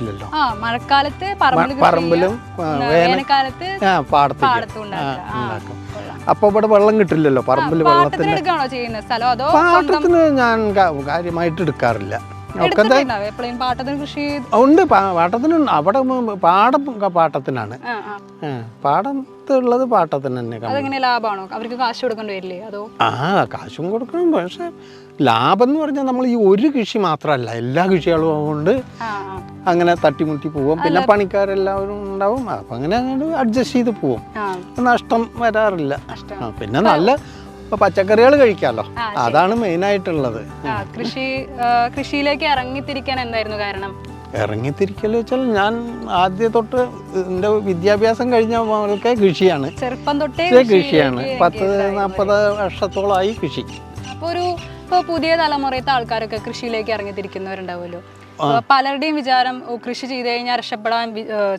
പറ്റില്ലല്ലോ ആ മഴക്കാലത്ത് പറമ്പിലും വേനൽക്കാലത്ത് പാടത്തും ഉണ്ടാക്കും. അപ്പൊ ഇവിടെ വെള്ളം കിട്ടില്ലല്ലോ പറമ്പിൽ വെള്ളത്തിന്? പാട്ടത്തിന് ഞാൻ കാര്യമായിട്ട് എടുക്കാറില്ല. ഉണ്ട് പാട്ടത്തിന് അവിടെ പാടം പാട്ടത്തിനാണ്. പാടത്തുള്ളത് പാട്ടത്തിന് തന്നെ ലാഭമാണോ? അവർക്ക് കാശ് കൊടുക്കേണ്ടി വരില്ലേ? അതോ ആ കാശും കൊടുക്കണം പക്ഷെ ലാഭം എന്ന് പറഞ്ഞാൽ നമ്മൾ ഈ ഒരു കൃഷി മാത്രമല്ല എല്ലാ കൃഷികളും കൊണ്ട് അങ്ങനെ തട്ടിമുട്ടി പോകും പിന്നെ പണിക്കാരെല്ലാവരും ഉണ്ടാവും. അപ്പം അങ്ങനെ അങ്ങോട്ട് അഡ്ജസ്റ്റ് ചെയ്ത് പോവും. ആ. നഷ്ടം വരാറില്ല. പിന്നെ നല്ല പച്ചക്കറികൾ കഴിക്കാമല്ലോ അതാണ് മെയിൻ ആയിട്ടുള്ളത്. കൃഷി കൃഷിയിലേക്ക് ഇറങ്ങിത്തിരിക്കാൻ എന്തായിരുന്നു കാരണം? ഇറങ്ങിത്തിരിക്കൽ വെച്ചാൽ ഞാൻ ആദ്യം തൊട്ട് എന്റെ വിദ്യാഭ്യാസം കഴിഞ്ഞ മുതൽക്കേ കൃഷിയാണ്. ചെറുപ്പം തൊട്ടേ കൃഷിയാണ്. പത്ത് നാൽപ്പത് വർഷത്തോളമായി കൃഷി. അപ്പൊ ഒരു ഇപ്പൊ പുതിയ തലമുറയത്തെ ആൾക്കാരൊക്കെ കൃഷിയിലേക്ക് ഇറങ്ങിത്തിരിക്കുന്നവരുണ്ടാവുമല്ലോ. പലരുടെയും വിചാരം കൃഷി ചെയ്ത് കഴിഞ്ഞാൽ രക്ഷപ്പെടാൻ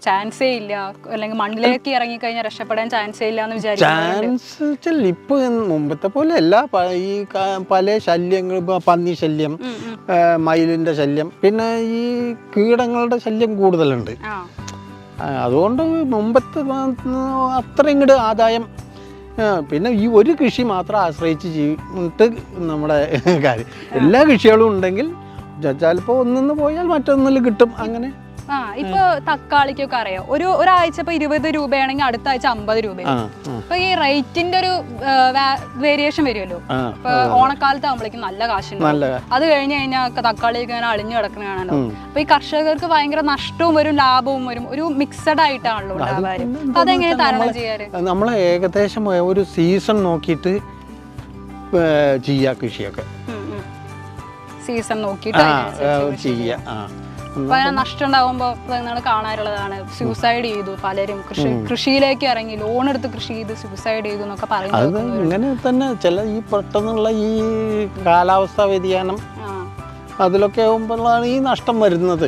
ചാൻസേ ഇല്ല. അല്ലെങ്കിൽ മണ്ണിലേക്ക് ഇറങ്ങി കഴിഞ്ഞാൽ രക്ഷപ്പെടാൻ ചാൻസേ ഇല്ല എന്ന് ചാൻസ് ഇപ്പൊ മുമ്പത്തെ പോലെ അല്ല. ഈ പല ശല്യങ്ങൾ പന്നി ശല്യം മയിലിന്റെ ശല്യം. പിന്നെ ഈ കീടങ്ങളുടെ ശല്യം കൂടുതലുണ്ട്. അതുകൊണ്ട് മുമ്പത്തെ അത്ര ഇങ്ങോട്ട് ആദായം പിന്നെ ഈ ഒരു കൃഷി മാത്രം ആശ്രയിച്ച് ചെയ്തിട്ട് നമ്മുടെ കാര്യം. എല്ലാ കൃഷികളും ഉണ്ടെങ്കിൽ ചിലപ്പോൾ ഒന്നിന്ന് പോയാൽ മറ്റൊന്നിൽ കിട്ടും. അങ്ങനെ ആ ഇപ്പൊ തക്കാളിക്കൊക്കെ അറിയാം? ഒരു ഒരാഴ്ച ഇപ്പൊ ഇരുപത് രൂപയാണെങ്കിൽ അടുത്ത ആഴ്ച അമ്പത് രൂപ അപ്പൊ ഈ റേറ്റിന്റെ ഒരു വേരിയേഷൻ വരുമല്ലോ? ഇപ്പൊ ഓണക്കാലത്ത് ആകുമ്പോഴേക്കും നല്ല കാശുണ്ട് അത് കഴിഞ്ഞ് കഴിഞ്ഞാൽ തക്കാളിയൊക്കെ ഇങ്ങനെ അളിഞ്ഞു കിടക്കുന്നതാണല്ലോ അപ്പൊ ഈ കർഷകർക്ക് ഭയങ്കര നഷ്ടവും വരും ലാഭവും വരും. ഒരു മിക്സഡ് ആയിട്ടാണല്ലോ ഉണ്ടാവാറ് അതെങ്ങനെ തരണം ചെയ്യാറ്? നമ്മളെ ഏകദേശം ഒരു സീസൺ നോക്കിയിട്ട് ചെയ്യാ കൃഷിയൊക്കെ. സീസൺ നോക്കിയിട്ട് ആ. അപ്പൊ അങ്ങനെ നഷ്ടം ഉണ്ടാകുമ്പോ നിങ്ങൾ കാണാറുള്ളതാണ് സൂസൈഡ് ചെയ്തു. പലരും കൃഷി കൃഷിയിലേക്ക് ഇറങ്ങി. ലോൺ എടുത്ത് കൃഷി ചെയ്ത് സൂസൈഡ് ചെയ്തു എന്നൊക്കെ പറയുന്നത് ഇങ്ങനെ തന്നെ ചില ഈ പെട്ടെന്നുള്ള ഈ കാലാവസ്ഥാ വ്യതിയാനം അതിലൊക്കെ ആകുമ്പോഴാണ് ഈ നഷ്ടം വരുന്നത്.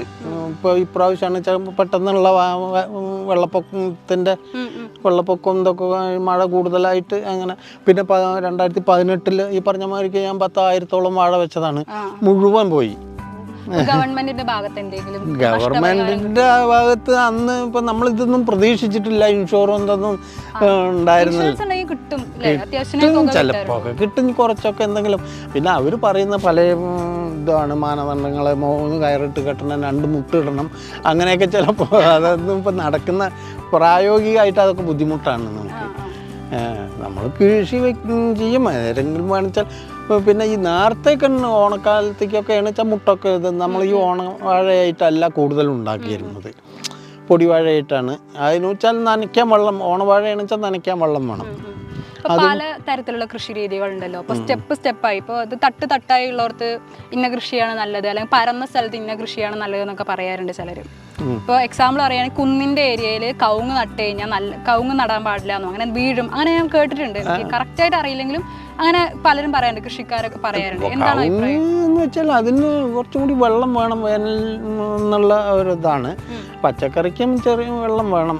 ഇപ്പോൾ ഇപ്രാവശ്യമാണ് പെട്ടെന്നുള്ള വ- വ- വെള്ളപ്പൊക്കത്തിന്റെ ഉം, ഉം. വെള്ളപ്പൊക്കം ഇതൊക്കെ മഴ കൂടുതലായിട്ട് അങ്ങനെ പിന്നെ രണ്ടായിരത്തി പതിനെട്ടിൽ ഈ പറഞ്ഞ മാതിരിക്ക് ഞാൻ പത്തായിരത്തോളം വാഴ വെച്ചതാണ്. മുഴുവൻ പോയി. ഗവൺമെന്റിന്റെ ഭാഗത്ത് എന്തെങ്കിലും ഗവൺമെന്റിന്റെ ഭാഗത്ത് അന്ന് ഇപ്പൊ നമ്മൾ ഇതൊന്നും പ്രതീക്ഷിച്ചിട്ടില്ല ഇൻഷുറൻസ് ഒന്നും ഉണ്ടായിരുന്നില്ല കിട്ടും ചിലപ്പോ കിട്ടും കുറച്ചൊക്കെ എന്തെങ്കിലും. പിന്നെ അവർ പറയുന്ന പല ഇതാണ് മാനദണ്ഡങ്ങൾ മൂന്ന് കയറിട്ട് കെട്ടണം രണ്ട് മുട്ടിടണം അങ്ങനെയൊക്കെ ചിലപ്പോൾ അതൊന്നും ഇപ്പം നടക്കുന്ന പ്രായോഗികമായിട്ട് അതൊക്കെ ബുദ്ധിമുട്ടാണ് നമുക്ക്. നമ്മൾ കൃഷി ചെയ്യും. ഏതെങ്കിലും വേണിച്ചാൽ പിന്നെ ഈ നേരത്തേക്ക് ഓണക്കാലത്തേക്കൊക്കെ വെച്ചാൽ മുട്ടൊക്കെ ഇത് നമ്മൾ ഈ ഓണ വാഴയായിട്ടല്ല കൂടുതൽ ഉണ്ടാക്കിയിരുന്നത്. പൊടിവാഴയായിട്ടാണ് അതിന് വെച്ചാൽ നനയ്ക്കാൻ വെള്ളം ഓണവാഴയാണെന്ന് വെച്ചാൽ നനയ്ക്കാൻ വെള്ളം വേണം. പല തരത്തിലുള്ള കൃഷി രീതികൾ ഉണ്ടല്ലോ അപ്പൊ സ്റ്റെപ്പ് സ്റ്റെപ്പായി ഇപ്പൊ ഇത് തട്ട് തട്ടായി ഉള്ളവർക്ക് ഇന്ന കൃഷിയാണ് നല്ലത്. അല്ലെങ്കിൽ പരന്ന സ്ഥലത്ത് ഇന്ന കൃഷിയാണ് നല്ലത് എന്നൊക്കെ പറയാറുണ്ട് ചിലര്. ഇപ്പോൾ എക്സാമ്പിൾ പറയുകയാണെങ്കിൽ കുന്നിന്റെ ഏരിയയിൽ കവുങ്ങ് നട്ട് കഴിഞ്ഞാൽ നല്ല കവുങ്ങ് നടാൻ പാടില്ല എന്നോ അങ്ങനെ വീഴും. അങ്ങനെ ഞാൻ കേട്ടിട്ടുണ്ട്. എനിക്ക് കറക്റ്റ് ആയിട്ട് അറിയില്ലെങ്കിലും അങ്ങനെ പലരും പറയാറുണ്ട് കൃഷിക്കാരൊക്കെ പറയാറുണ്ട്. എന്താണ് അഭിപ്രായം? എന്ന് വെച്ചാൽ അതിന് കുറച്ചും കൂടി വെള്ളം വേണം വേനൽ എന്നുള്ള ഒരു ഇതാണ് പച്ചക്കറിക്കും ചെറിയ വെള്ളം വേണം.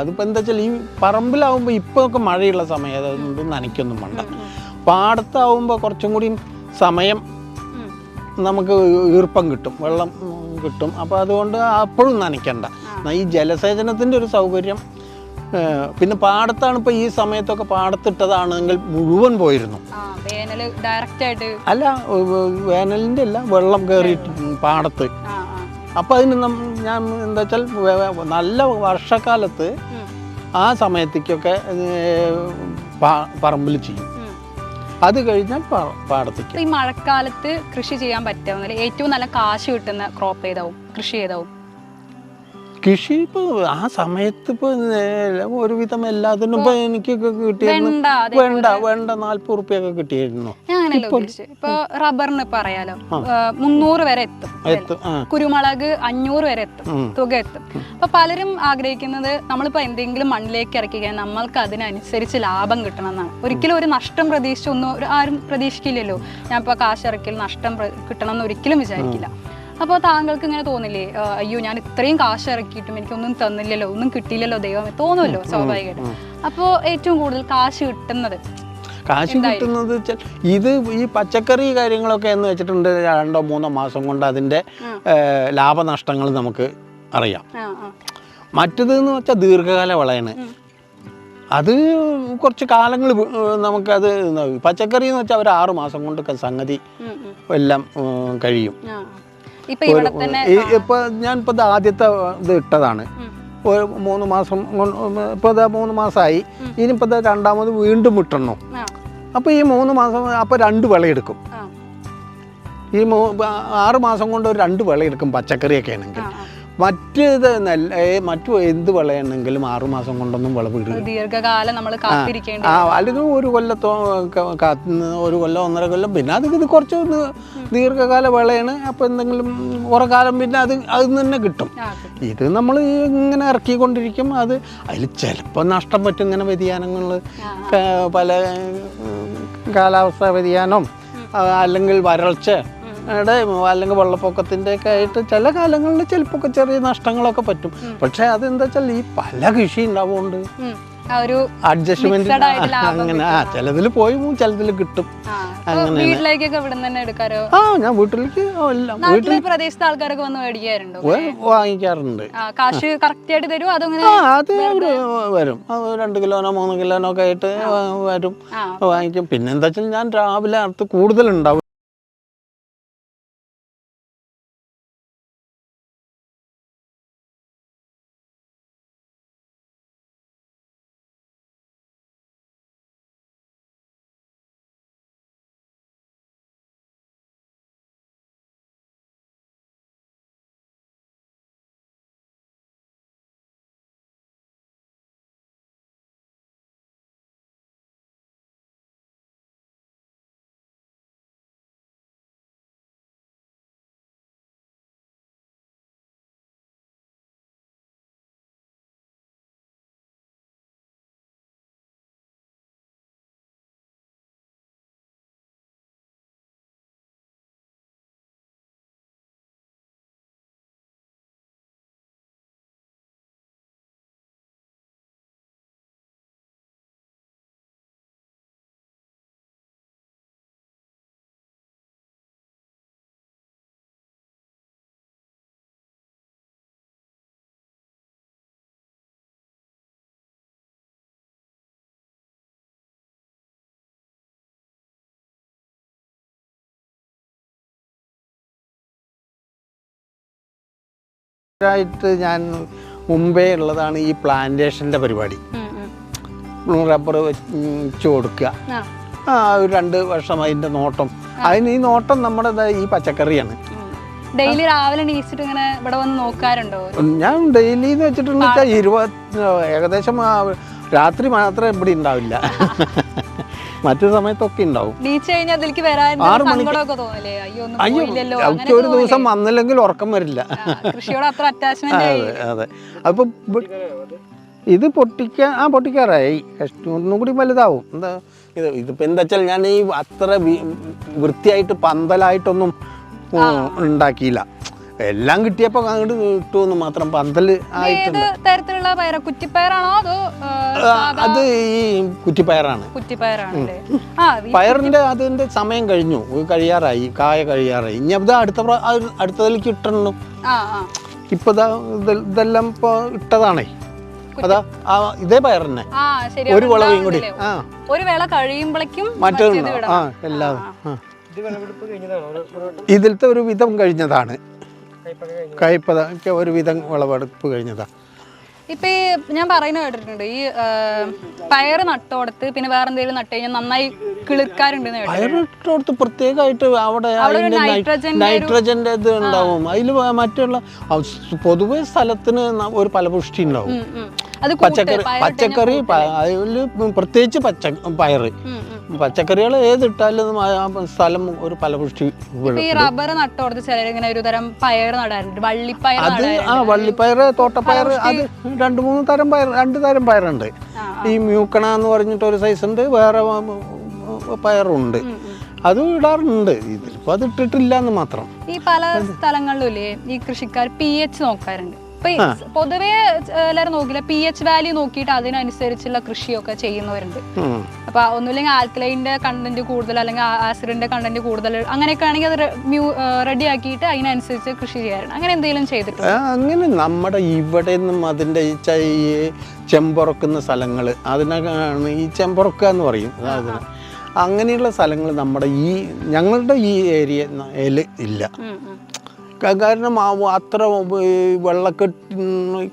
അതിപ്പോ എന്താ വെച്ചാൽ ഈ പറമ്പിലാവുമ്പോൾ ഇപ്പോൾ ഒക്കെ മഴയുള്ള സമയം അതൊന്നും നനയ്ക്കൊന്നും വേണ്ട. പാടത്താവുമ്പോൾ കുറച്ചും കൂടി സമയം നമുക്ക് ഈർപ്പം കിട്ടും. വെള്ളം കിട്ടും. അപ്പോൾ അതുകൊണ്ട് അപ്പോഴും നനയ്ക്കണ്ട. ഈ ജലസേചനത്തിന്റെ ഒരു സൗകര്യം പിന്നെ പാടത്താണ് ഇപ്പോൾ ഈ സമയത്തൊക്കെ പാടത്തിട്ടതാണെങ്കിൽ മുഴുവൻ പോയിരുന്നു. അല്ല വേനലിന്റെ അല്ല വെള്ളം കയറിയിട്ട് പാടത്ത്. അപ്പോൾ അതിന് ഞാൻ എന്താ വെച്ചാൽ നല്ല വർഷക്കാലത്ത് ആ സമയത്തേക്കൊക്കെ പറമ്പിൽ ചെയ്യും. അത് കഴിഞ്ഞാൽ പാടത്തേക്ക്. ഈ മഴക്കാലത്ത് കൃഷി ചെയ്യാൻ പറ്റാവുന്ന ഏറ്റവും നല്ല കാശ് കിട്ടുന്ന ക്രോപ്പ് ഏതാവും? കൃഷി ഏതാവും? കൃഷി ഇപ്പൊ ആ സമയത്ത് ഇപ്പൊ ഒരുവിധം എല്ലാത്തിനും ഇപ്പൊ എനിക്കൊക്കെ കിട്ടിയിരുന്നു. വേണ്ട വേണ്ട നാല്പത് റുപ്യൊക്കെ കിട്ടിയിരുന്നു. ഇപ്പൊ റബ്ബറിന് ഇപ്പൊ അറിയാലോ. മുന്നൂറ് വരെ എത്തും. കുരുമുളക് അഞ്ഞൂറ് വരെ എത്തും. തുക എത്തും. അപ്പൊ പലരും ആഗ്രഹിക്കുന്നത് നമ്മളിപ്പോ എന്തെങ്കിലും മണ്ണിലേക്ക് ഇറക്കി കഴിഞ്ഞാൽ നമ്മൾക്ക് അതിനനുസരിച്ച് ലാഭം കിട്ടണം എന്നാണ് ഒരിക്കലും ഒരു നഷ്ടം പ്രതീക്ഷിച്ചൊന്നും ആരും പ്രതീക്ഷിക്കില്ലല്ലോ. ഞാൻ ഇപ്പൊ കാശ് ഇറക്കിയാൽ നഷ്ടം കിട്ടണം എന്ന് ഒരിക്കലും വിചാരിക്കില്ല. അപ്പോൾ താങ്കൾക്ക് ഇങ്ങനെ തോന്നില്ലേ? അയ്യോ ഞാൻ ഇത്രയും കാശ് ഇറക്കിയിട്ടും എനിക്കൊന്നും തന്നില്ലല്ലോ ഒന്നും കിട്ടിയില്ലല്ലോ ദൈവമേ തോന്നുമല്ലോ സ്വാഭാവികമായിട്ട്. അപ്പോൾ ഏറ്റവും കൂടുതൽ കാശ് കിട്ടുന്നത് കാശ് കിട്ടുന്നത് വെച്ചാൽ ഇത് ഈ പച്ചക്കറി കാര്യങ്ങളൊക്കെ എന്ന് വെച്ചിട്ടുണ്ട് രണ്ടോ മൂന്നോ മാസം കൊണ്ട് അതിന്റെ ലാഭനഷ്ടങ്ങൾ നമുക്ക് അറിയാം. മറ്റത് എന്ന് വെച്ചാൽ ദീർഘകാല വിളയാണ്. അത് കുറച്ച് കാലങ്ങൾ നമുക്കത്. പച്ചക്കറി എന്ന് വെച്ചാൽ ഒരു ആറ് മാസം കൊണ്ടൊക്കെ സംഗതി. എല്ലാം കഴിയും. ഇപ്പൊ ഞാൻ ഇപ്പൊ ആദ്യത്തെ ഇത് ഇട്ടതാണ്. ഒരു മൂന്ന് മാസം ഇപ്പോൾ ഇതാ മൂന്ന് മാസമായി ഇനിയിപ്പോ രണ്ടാമത് വീണ്ടും ഇട്ടണോ. അപ്പൊ ഈ മൂന്ന് മാസം അപ്പൊ രണ്ട് വിളയെടുക്കും ഈ മൂ ആറ് മാസം കൊണ്ട് ഒരു രണ്ട് വിളയെടുക്കും പച്ചക്കറിയൊക്കെ ആണെങ്കിൽ. ആ, നല്ല മറ്റ് എന്ത് വിളയാണെങ്കിലും ആറുമാസം കൊണ്ടൊന്നും വിളവ് ദീർഘകാലം നമ്മൾ കാത്തിരിക്കേണ്ടി അല്ലെങ്കിൽ ഒരു കൊല്ലത്തോ കാത്ത് കാത്തുനിന്ന് ഒരു കൊല്ലം ഒന്നര കൊല്ലം പിന്നെ അത് ഇത് കുറച്ച് ദീർഘകാല വിളയാണ്. അപ്പോൾ എന്തെങ്കിലും കുറേ കാലം പിന്നെ അത് അതിൽ തന്നെ കിട്ടും. ഇത് നമ്മൾ ഇങ്ങനെ ഇറക്കിക്കൊണ്ടിരിക്കും. അത് അതിൽ ചിലപ്പോൾ നഷ്ടം പറ്റും ഇങ്ങനെ വ്യതിയാനങ്ങൾ പല കാലാവസ്ഥാ വ്യതിയാനം അല്ലെങ്കിൽ വരൾച്ച യുടെ അല്ലെങ്കിൽ വെള്ളപ്പൊക്കത്തിന്റെ ഒക്കെ ആയിട്ട് ചില കാലങ്ങളിൽ ചിലപ്പോൾ ചെറിയ നഷ്ടങ്ങളൊക്കെ പറ്റും. പക്ഷെ അതെന്താ വെച്ചാൽ ഈ പല കൃഷി ഉണ്ടാവുകൊണ്ട് ആ ഒരു അഡ്ജസ്റ്റ്മെന്റ് അങ്ങനെ ആ ചിലതിൽ പോയി ചിലതിൽ കിട്ടും. അപ്പൊ വീട്ടിലേക്കൊക്കെ ഇവിടെ തന്നെ എടുക്കാരോ ആ ഞാൻ വീട്ടിലേക്ക് എല്ലാം നാട്ടിലെ പ്രദേശത്തെ ആൾക്കാരൊക്കെ വന്ന് മേടിക്കാറുണ്ടോ? വാങ്ങിക്കാറുണ്ട്. കാശ് കറക്റ്റ് ആയിട്ട് തരും ആ അത് വരും. അത് രണ്ട് കിലോനോ മൂന്ന് കിലോനോ ഒക്കെ ആയിട്ട് വരും. വാങ്ങിക്കും. പിന്നെന്താ വെച്ചാൽ ഞാൻ രാവിലെ അടുത്ത് കൂടുതലുണ്ടാവും. ആയിട്ട് ഞാൻ മുമ്പേ ഉള്ളതാണ് ഈ പ്ലാന്റേഷന്റെ പരിപാടി. റബ്ബർ വെച്ച് കൊടുക്കുക. ആ. ആ ഒരു രണ്ട് വർഷം അതിന്റെ നോട്ടം. അതിന് ഈ നോട്ടം നമ്മുടെ ഈ പച്ചക്കറിയാണ്. ഡെയിലി രാവിലെ എണീച്ചിട്ട് ഇങ്ങനെ ഇവിടെ വന്ന് നോക്കാറുണ്ടോ? ഞാൻ ഡെയിലി എന്ന് വെച്ചിട്ടുണ്ടെന്ന് വെച്ചാൽ ഇരുപത് ഏകദേശം രാത്രി മാത്രമേ ഇവിടെ ഉണ്ടാവില്ല. മറ്റു സമയത്തൊക്കെ ഉണ്ടാവും. അയ്യോ അവർക്ക് ഒരു ദിവസം വന്നില്ലെങ്കിൽ ഉറക്കം വരില്ല. അതെ അപ്പോൾ ഇത് പൊട്ടിക്കാൻ ആ പൊട്ടിക്കാറായി. ഒന്നും കൂടി വലുതാവും. എന്താ ഇത് ഇതിപ്പോൾ എന്താ വെച്ചാൽ ഞാൻ ഈ അത്ര വൃത്തിയായിട്ട് പന്തലായിട്ടൊന്നും ഉണ്ടാക്കിയില്ല. എല്ലാം കിട്ടിയപ്പോൾ അങ്ങോട്ട് കിട്ടുമെന്ന് മാത്രം പന്തൽ ആയിട്ട് ഏത് തരത്തിലുള്ള പയറ? കുറ്റിപ്പയറാണോ അതോ അത് ഈ കുറ്റിപ്പയറാണ്. കുറ്റിപ്പയറാണല്ലേ ആ ഈ- പയറിന്റെ സമയം കഴിഞ്ഞു. കഴിയാറായി കായ കഴിയാറായി. ഇനി അത് അടുത്ത അടുത്തതിലേക്ക് ഇട്ടണം ഇപ്പൊ ഇതെല്ലാം ഇപ്പൊ ഇട്ടതാണേ. അതാ ഇതേ പയർ തന്നെ ഒരു വിളവും കൂടി ഒരു വേള കഴിയുമ്പോഴേക്കും മറ്റൊന്ന് ആ എല്ലാം ആ. ഇതിലത്തെ ഒരു വിധം കഴിഞ്ഞതാണ്. കയ്പതൊക്കെ ഒരുവിധം വിളവെടുപ്പ് കഴിഞ്ഞതാ. ഇപ്പൊ ഈ ഞാൻ പറയുന്നത് കേട്ടിട്ടുണ്ട് ഈ പയറ് നട്ടോടത്ത് പിന്നെ വേറെ എന്തെങ്കിലും നട്ട് കഴിഞ്ഞാൽ നന്നായി കിളിർക്കാറുണ്ടെന്ന് കേട്ടു പയറിട്ടോടത്ത് പ്രത്യേകമായിട്ട് അവിടെ നൈട്രജന്റെ ഇത് ഉണ്ടാവും. അതിൽ മറ്റുള്ള പൊതുവെ സ്ഥലത്തിന് ഒരു ഫലപുഷ്ടി ഉണ്ടാവും. പച്ചക്കറി പച്ചക്കറി അതിൽ പ്രത്യേകിച്ച് പച്ച പയറ്. പച്ചക്കറികൾ ഏതിട്ടാലും സ്ഥലം ഒരു ഫലപുഷ്ടി ഈ റബ്ബർ നട്ടോടത്ത് ഒരു തരം പയർ നടാറുണ്ട്. വള്ളിപ്പയർ അത് ആ വള്ളിപ്പയർ തോട്ടപ്പയർ അത് രണ്ട് മൂന്ന് തരം പയർ രണ്ട് തരം പയറുണ്ട്. ഈ മ്യൂക്കണ എന്ന് പറഞ്ഞിട്ട് ഒരു സൈസ് ഉണ്ട് വേറെ പയറുണ്ട്. അതും ഇടാറുണ്ട്. ഇതിലിപ്പോ അത് ഇട്ടിട്ടില്ല എന്ന് മാത്രം. ഈ പല സ്ഥലങ്ങളിലും ഈ കൃഷിക്കാർ പി എച്ച് നോക്കാറുണ്ട്. പൊതുവേ എല്ലാരും നോക്കില്ല. പി എച്ച് വാല്യൂ നോക്കിയിട്ട് അതിനനുസരിച്ചുള്ള കൃഷിയൊക്കെ ചെയ്യുന്നവരുണ്ട്. അപ്പൊ ഒന്നുമില്ലെങ്കിൽ ആൽക്കലൈന്റെ കണ്ടന്റ് കൂടുതൽ അല്ലെങ്കിൽ ആസിഡിന്റെ കണ്ടന്റ് കൂടുതൽ അങ്ങനെയൊക്കെ ആണെങ്കിൽ അത് റെഡി ആക്കിയിട്ട് അതിനനുസരിച്ച് കൃഷി ചെയ്യാറുണ്ട്. അങ്ങനെ എന്തെങ്കിലും ചെയ്തിട്ട് അങ്ങനെ നമ്മുടെ ഇവിടെ നിന്നും അതിന്റെ ഈ ചെമ്പുറക്കുന്ന സ്ഥലങ്ങൾ അതിനാണ് ഈ ചെമ്പുറക്കുക എന്ന് പറയും. അതിന് അങ്ങനെയുള്ള സ്ഥലങ്ങൾ നമ്മുടെ ഈ ഞങ്ങളുടെ ഈ ഏരിയ ഇല്ല. കാരണം അത്ര വെള്ളക്കെട്ട്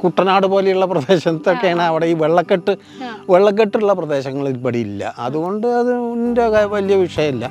കുട്ടനാട് പോലെയുള്ള പ്രദേശത്തൊക്കെയാണ് അവിടെ ഈ വെള്ളക്കെട്ട് വെള്ളക്കെട്ടുള്ള പ്രദേശങ്ങൾ ഇവിടെ ഇല്ല. അതുകൊണ്ട് അതിന്റെ വലിയ വിഷയമില്ല.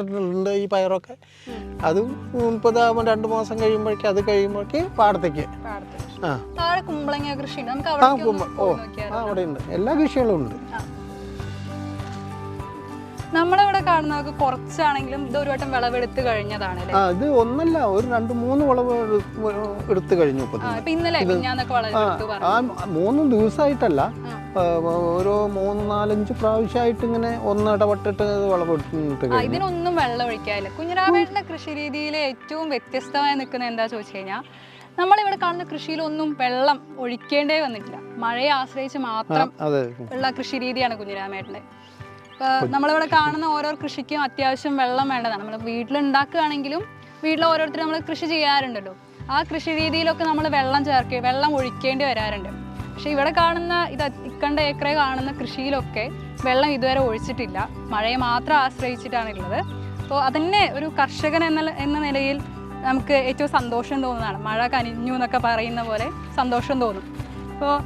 ഉണ്ട് ഈ പയറൊക്കെ. അത് മുപ്പതാകുമ്പോൾ രണ്ട് മാസം കഴിയുമ്പോഴേക്കും അത് കഴിയുമ്പോഴേക്ക് പാടത്തേക്ക്. പാടത്ത് ആ. ആ അവിടെ കുമ്പ- ഓ ആ അവിടെ ഉണ്ട് എല്ലാ കൃഷികളും ഉണ്ട്. നമ്മളിവിടെ കാണുന്നതൊക്കെ കുറച്ചാണെങ്കിലും ഇത് ഒരു വട്ടം വിളവെടുത്ത് കഴിഞ്ഞതാണ് ആ ഇത് ഒന്നല്ല ഒരു രണ്ട് മൂന്ന് വിളവ് എടുത്തു കഴിഞ്ഞു ഇപ്പൊ. ആ ഇന്നലെ പറഞ്ഞു. ആ മൂന്ന് ദിവസമായിട്ടല്ല ഓരോ മൂന്ന് നാലഞ്ച് പ്രാവശ്യമായിട്ട് ഇങ്ങനെ ഒന്ന് ഇടപെട്ടിട്ട് ഇതിനൊന്നും വെള്ളം ഒഴിക്കാനില്ല കുഞ്ഞിരാമേട്ടന്റെ കൃഷി രീതിയിൽ ഏറ്റവും വ്യത്യസ്തമായി നിൽക്കുന്ന എന്താ ചോദിച്ചു കഴിഞ്ഞാൽ നമ്മളിവിടെ കാണുന്ന കൃഷിയിലൊന്നും വെള്ളം ഒഴിക്കേണ്ടേ വന്നിട്ടില്ല. മഴയെ ആശ്രയിച്ച് മാത്രം ഉള്ള കൃഷി രീതിയാണ് കുഞ്ഞിരാമേട്ടന്റെ നമ്മളിവിടെ കാണുന്ന ഓരോ കൃഷിക്കും അത്യാവശ്യം വെള്ളം വേണ്ടതാണ്. നമ്മൾ വീട്ടിലുണ്ടാക്കുകയാണെങ്കിലും വീട്ടിൽ ഓരോരുത്തർ നമ്മൾ കൃഷി ചെയ്യാറുണ്ടല്ലോ. ആ കൃഷി രീതിയിലൊക്കെ നമ്മൾ വെള്ളം ചേർക്കുക വെള്ളം ഒഴിക്കേണ്ടി വരാറുണ്ട്. പക്ഷേ ഇവിടെ കാണുന്ന ഇത് ഇക്കണ്ട ഏക്കറെ കാണുന്ന കൃഷിയിലൊക്കെ വെള്ളം ഇതുവരെ ഒഴിച്ചിട്ടില്ല. മഴയെ മാത്രം ആശ്രയിച്ചിട്ടാണ് ഉള്ളത് അപ്പോൾ അതന്നെ ഒരു കർഷകൻ എന്ന എന്ന നിലയിൽ നമുക്ക് ഏറ്റവും സന്തോഷം തോന്നുന്നതാണ്. മഴ കനിഞ്ഞു എന്നൊക്കെ പറയുന്ന പോലെ സന്തോഷം തോന്നും. അപ്പോൾ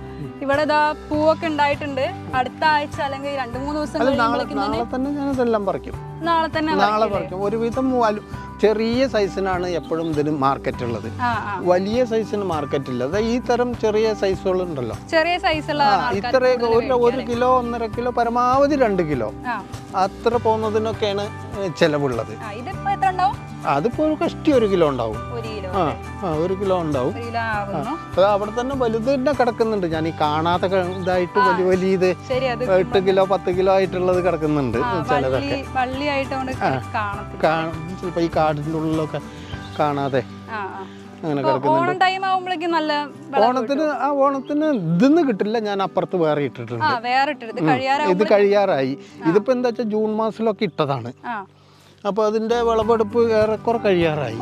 ഇവിടെ ഇതാ പൂവൊക്കെ ഉണ്ടായിട്ടുണ്ട്. അടുത്ത ആഴ്ച അല്ലെങ്കിൽ രണ്ട് മൂന്ന് ദിവസം നാളെ തന്നെ ഞാൻ ഇതെല്ലാം പറിക്കും. നാളെ തന്നെ നാളെ? പറിക്കും ഒരുവിധം ചെറിയ സൈസിനാണ് എപ്പോഴും ഇതിന് മാർക്കറ്റ് ഉള്ളത് വലിയ സൈസിന് മാർക്കറ്റ് ഇല്ല അതായത് ഈ തരം ചെറിയ സൈസുകളുണ്ടല്ലോ. ചെറിയ സൈസുള്ള ഇത്ര ഒരു കിലോ ഒന്നര കിലോ പരമാവധി രണ്ട് കിലോ. അത്ര പോകുന്നതിനൊക്കെയാണ് ചെലവുള്ളത്. അതിപ്പോ ഒരു കഷ്ടി ഒരു കിലോ ഉണ്ടാവും. ആ ആ ഒരു കിലോ ഉണ്ടാവും. അത് അവിടെ തന്നെ വലുത് തന്നെ കിടക്കുന്നുണ്ട്. ഞാൻ ഈ കാണാത്ത ഇതായിട്ട് വലിയ വലിയ ഇത് എട്ട് കിലോ പത്ത് കിലോ ആയിട്ടുള്ളത് കിടക്കുന്നുണ്ട് ചിലതൊക്കെ. ചിലപ്പോ ഈ കാടിന്റെ ഉള്ളിലൊക്കെ കാണാതെ അങ്ങനെ കിടക്കുന്നുണ്ട്. നല്ല ഓണത്തിന് ആ ഓണത്തിന് ഇതിന്ന് കിട്ടില്ല. ഞാൻ അപ്പുറത്ത് വേറെ ഇട്ടിട്ടുണ്ട്. ഇത് കഴിയാറായി. ഇതിപ്പോ എന്താ വെച്ചാൽ ജൂൺ മാസത്തിലൊക്കെ ഇട്ടതാണ്. അപ്പൊ അപ്പോൾ അതിന്റെ വിളവെടുപ്പ് ഏറെക്കുറെ കഴിയാറായി.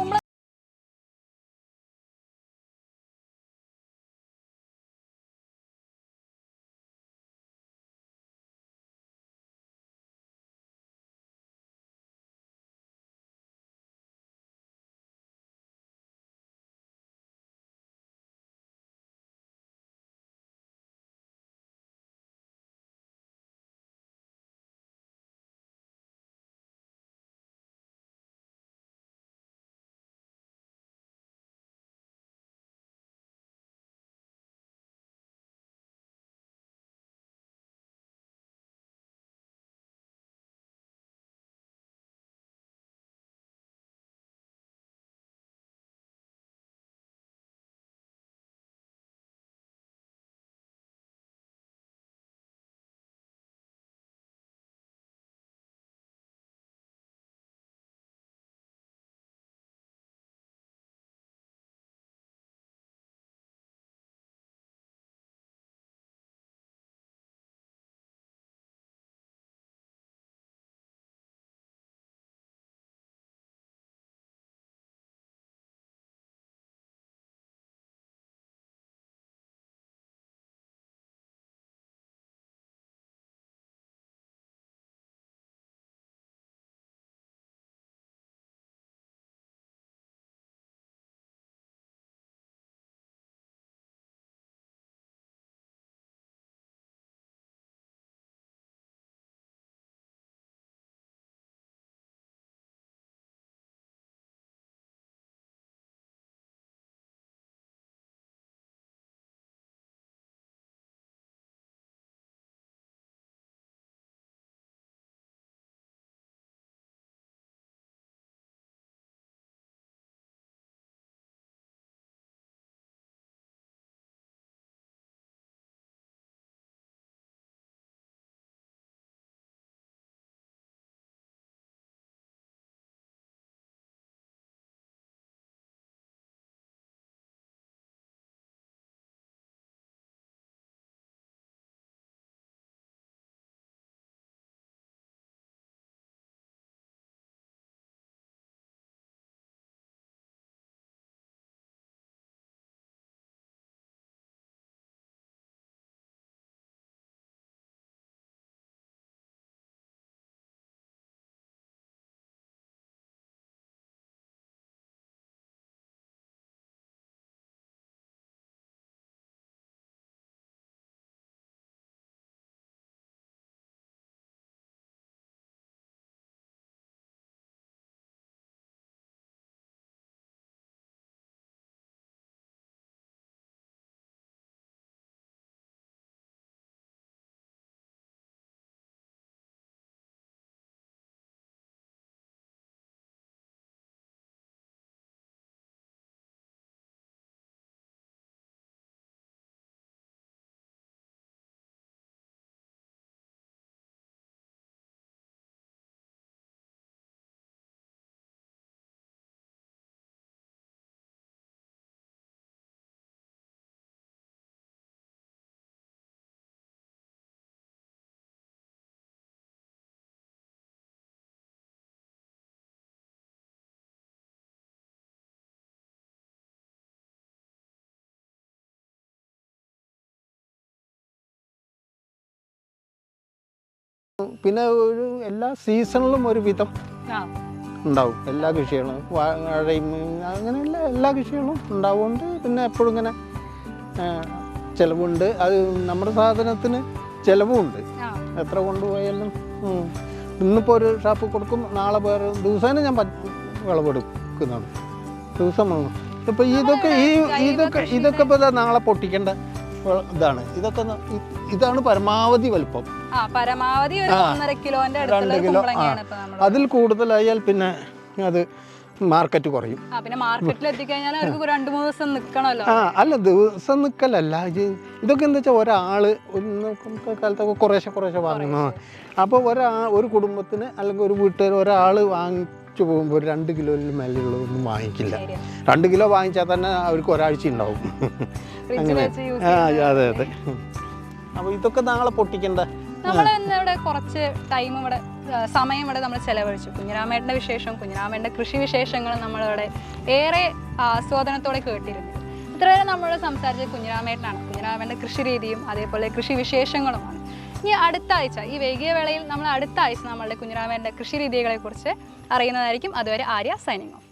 പിന്നെ ഒരു എല്ലാ സീസണിലും ഒരു വിധം ഉണ്ടാവും. എല്ലാ കൃഷികളും. വാഴയും അങ്ങനെയുള്ള എല്ലാ കൃഷികളും ഉണ്ടാവുകൊണ്ട് പിന്നെ എപ്പോഴും ഇങ്ങനെ ചിലവുണ്ട്. അത് നമ്മുടെ സാധനത്തിന് ചിലവുമുണ്ട് എത്ര കൊണ്ടുപോയാലും. ഇന്നിപ്പോൾ ഒരു ഷാപ്പ് കൊടുക്കും നാളെ വേറെ ദിവസേന ഞാൻ വിളവെടുക്കുന്നുണ്ട്. ദിവസം ഇപ്പം ഇതൊക്കെ ഈ ഇതൊക്കെ ഇതൊക്കെ ഇപ്പോൾ നാളെ പൊട്ടിക്കേണ്ട. ഇതാണ്. ഇതൊക്കെ ഇതാണ് പരമാവധി വലുപ്പം. പരമാവധി കിലോന്റെ രണ്ട് കിലോ അതിൽ കൂടുതലായാൽ പിന്നെ അത് മാർക്കറ്റ് കുറയും. ആ അല്ല ദിവസം നിൽക്കലല്ല ഇത് ഇതൊക്കെ എന്താ വെച്ചാൽ ഒരാൾ കാലത്തൊക്കെ കുറേശ്ശെ കുറേശ്ശെ വാങ്ങുന്നു അപ്പോൾ ഒരാ ഒരു കുടുംബത്തിന് അല്ലെങ്കിൽ ഒരു വീട്ടുകാർ ഒരാൾ വാങ്ങിച്ചു പോകുമ്പോൾ ഒരു രണ്ട് കിലോയിൽ മേലെയുള്ളതൊന്നും വാങ്ങിക്കില്ല. രണ്ട് കിലോ വാങ്ങിച്ചാൽ തന്നെ അവർക്ക് ഒരാഴ്ച ഉണ്ടാവും അങ്ങനെ. അതെ അതെ. അപ്പോൾ ഇതൊക്കെ നാളെ പൊട്ടിക്കണ്ട? നമ്മൾ ഇവിടെ കുറച്ച് ടൈം ഇവിടെ സമയം ഇവിടെ നമ്മൾ ചെലവഴിച്ചു. കുഞ്ഞിരാമേട്ടന്റെ വിശേഷം കുഞ്ഞിരാമേട്ടന്റെ കൃഷി വിശേഷങ്ങൾ നമ്മളിവിടെ ഏറെ ആസ്വാദനത്തോടെ കേട്ടിരുന്നു. ഇത്രയേറെ നമ്മൾ സംസാരിച്ചത് കുഞ്ഞിരാമേട്ടനാണ്. കുഞ്ഞിരാമേട്ടന്റെ കൃഷി രീതിയും അതേപോലെ കൃഷി വിശേഷങ്ങളുമാണ്. ഇനി അടുത്ത ആഴ്ച ഈ വൈകിയ വേളയിൽ നമ്മൾ അടുത്ത ആഴ്ച നമ്മളുടെ കുഞ്ഞിരാമേന്റെ കൃഷി രീതികളെക്കുറിച്ച് അറിയുന്നതായിരിക്കും. അതുവരെ ആര്യ സൈനിങ് ഓഫ്.